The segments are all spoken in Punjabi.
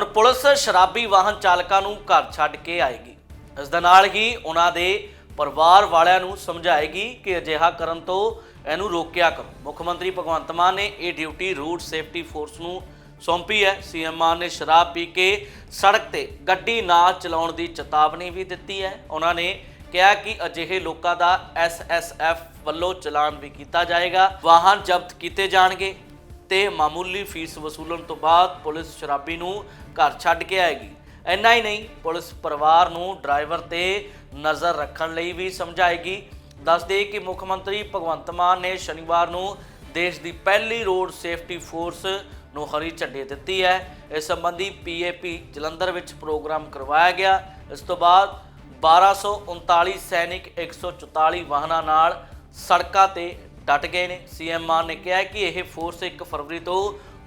ਹੁਣ ਪੁਲਿਸ ਸ਼ਰਾਬੀ ਵਾਹਨ ਚਾਲਕਾਂ ਨੂੰ ਘਰ ਛੱਡ ਕੇ ਆਏਗੀ। ਇਸ ਦੇ ਨਾਲ ਹੀ ਉਹਨਾਂ ਦੇ ਪਰਿਵਾਰ ਵਾਲਿਆਂ ਨੂੰ ਸਮਝਾਏਗੀ ਕਿ ਅਜਿਹਾ ਕਰਨ ਤੋਂ ਇਹਨੂੰ ਰੋਕਿਆ ਕਰੋ। ਮੁੱਖ ਮੰਤਰੀ ਭਗਵੰਤ ਮਾਨ ਨੇ ਇਹ ਡਿਊਟੀ ਰੂਟ ਸੇਫਟੀ ਫੋਰਸ ਨੂੰ ਸੌਂਪੀ ਹੈ। ਸੀਐਮ ਮਾਨ ਨੇ ਸ਼ਰਾਬ ਪੀ ਕੇ ਸੜਕ ਤੇ ਗੱਡੀ ਨਾ ਚਲਾਉਣ ਦੀ ਚੇਤਾਵਨੀ ਵੀ ਦਿੱਤੀ ਹੈ। ਉਹਨਾਂ ਨੇ ਕਿਹਾ ਕਿ ਅਜਿਹੇ ਲੋਕਾਂ ਦਾ ਐਸਐਸਐਫ ਵੱਲੋਂ ਚਲਾਨ ਵੀ ਕੀਤਾ ਜਾਏਗਾ। ਵਾਹਨ ਜ਼ਬਤ ਕੀਤੇ ਜਾਣਗੇ। ਤੇ ਮਾਮੂਲੀ ਫੀਸ ਵਸੂਲਣ ਤੋਂ ਬਾਅਦ ਪੁਲਿਸ ਸ਼ਰਾਬੀ ਨੂੰ ਘਰ ਛੱਡ ਕੇ ਆਏਗੀ। ਇੰਨਾ ਹੀ ਨਹੀਂ, ਪੁਲਿਸ ਪਰਿਵਾਰ ਨੂੰ ਡਰਾਈਵਰ ਤੇ ਨਜ਼ਰ ਰੱਖਣ ਲਈ ਵੀ ਸਮਝਾਏਗੀ। ਦੱਸ ਦੇ ਕਿ ਮੁੱਖ ਮੰਤਰੀ ਭਗਵੰਤ ਮਾਨ ਨੇ ਸ਼ਨੀਵਾਰ ਨੂੰ ਦੇਸ਼ ਦੀ ਪਹਿਲੀ ਰੋਡ ਸੇਫਟੀ ਫੋਰਸ ਨੂੰ ਹਰੀ ਝੰਡੀ ਦਿੱਤੀ ਹੈ। ਇਸ ਸੰਬੰਧੀ ਪੀਏਪੀ ਜਲੰਧਰ ਵਿੱਚ ਪ੍ਰੋਗਰਾਮ ਕਰਵਾਇਆ ਗਿਆ। ਇਸ ਤੋਂ ਬਾਅਦ 1239 ਸੈਨਿਕ 144 ਵਾਹਨਾਂ ਨਾਲ ਸੜਕਾਂ ਤੇ ਡਟ ਗਏ ਨੇ। ਸੀਐਮ ਮਾਨ ਨੇ ਕਿਹਾ ਕਿ ਇਹ ਫੋਰਸ 1 ਫਰਵਰੀ ਤੋਂ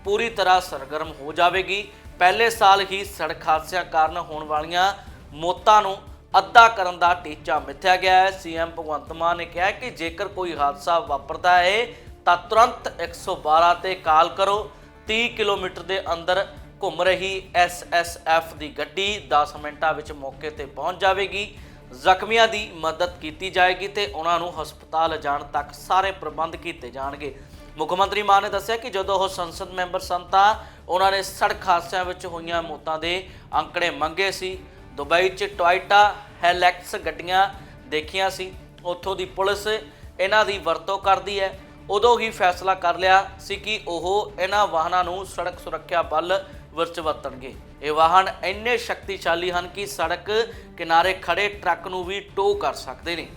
ਪੂਰੀ ਤਰ੍ਹਾਂ ਸਰਗਰਮ ਹੋ ਜਾਵੇਗੀ। ਪਹਿਲੇ ਸਾਲ ਹੀ ਸੜਕ ਹਾਦਸਿਆਂ ਕਾਰਨ ਹੋਣ ਵਾਲੀਆਂ ਮੌਤਾਂ ਨੂੰ ਅੱਧਾ ਕਰਨ ਦਾ ਟੀਚਾ ਮਿੱਥਿਆ ਗਿਆ ਹੈ। ਸੀਐਮ ਭਗਵੰਤ ਮਾਨ ਨੇ ਕਿਹਾ ਕਿ ਜੇਕਰ ਕੋਈ ਹਾਦਸਾ ਵਾਪਰਦਾ ਹੈ, ਤਾਂ ਤੁਰੰਤ 112 ਤੇ ਕਾਲ ਕਰੋ। 30 ਕਿਲੋਮੀਟਰ ਦੇ ਅੰਦਰ ਘੁੰਮ ਰਹੀ ਐਸਐਸਐਫ ਦੀ ਗੱਡੀ 10 ਮਿੰਟਾਂ ਵਿੱਚ ਮੌਕੇ ਤੇ ਪਹੁੰਚ ਜਾਵੇਗੀ। ਜ਼ਖਮੀਆਂ ਦੀ ਮਦਦ ਕੀਤੀ ਜਾਏਗੀ ਤੇ ਉਹਨਾਂ ਨੂੰ ਹਸਪਤਾਲ ਜਾਣ ਤੱਕ ਸਾਰੇ ਪ੍ਰਬੰਧ ਕੀਤੇ ਜਾਣਗੇ। ਮੁੱਖ ਮੰਤਰੀ ਮਾਨ ਨੇ ਦੱਸਿਆ ਕਿ ਜਦੋਂ ਉਹ ਸੰਸਦ ਮੈਂਬਰ ਸਨ ਤਾਂ ਉਹਨਾਂ ਨੇ ਸੜਕ ਹਾਦਸਿਆਂ ਵਿੱਚ ਹੋਈਆਂ ਮੌਤਾਂ ਦੇ ਅੰਕੜੇ ਮੰਗੇ ਸੀ। ਦੁਬਈ 'ਚ ਟੋਇਟਾ ਹੈਲੈਕਸ ਗੱਡੀਆਂ ਦੇਖੀਆਂ ਸੀ। ਉੱਥੋਂ ਦੀ ਪੁਲਿਸ ਇਹਨਾਂ ਦੀ ਵਰਤੋਂ ਕਰਦੀ ਹੈ। ਉਦੋਂ ਹੀ ਫੈਸਲਾ ਕਰ ਲਿਆ ਸੀ ਕਿ ਉਹ ਇਹਨਾਂ ਵਾਹਨਾਂ ਨੂੰ ਸੜਕ ਸੁਰੱਖਿਆ ਬਲ ਵਿੱਚ ਵਰਤਣਗੇ। ਇਹ ਵਾਹਨ ਇੰਨੇ ਸ਼ਕਤੀਸ਼ਾਲੀ ਹਨ ਕਿ ਸੜਕ ਕਿਨਾਰੇ ਖੜੇ ਟਰੱਕ ਨੂੰ ਵੀ ਟੋ ਕਰ ਸਕਦੇ ਨੇ।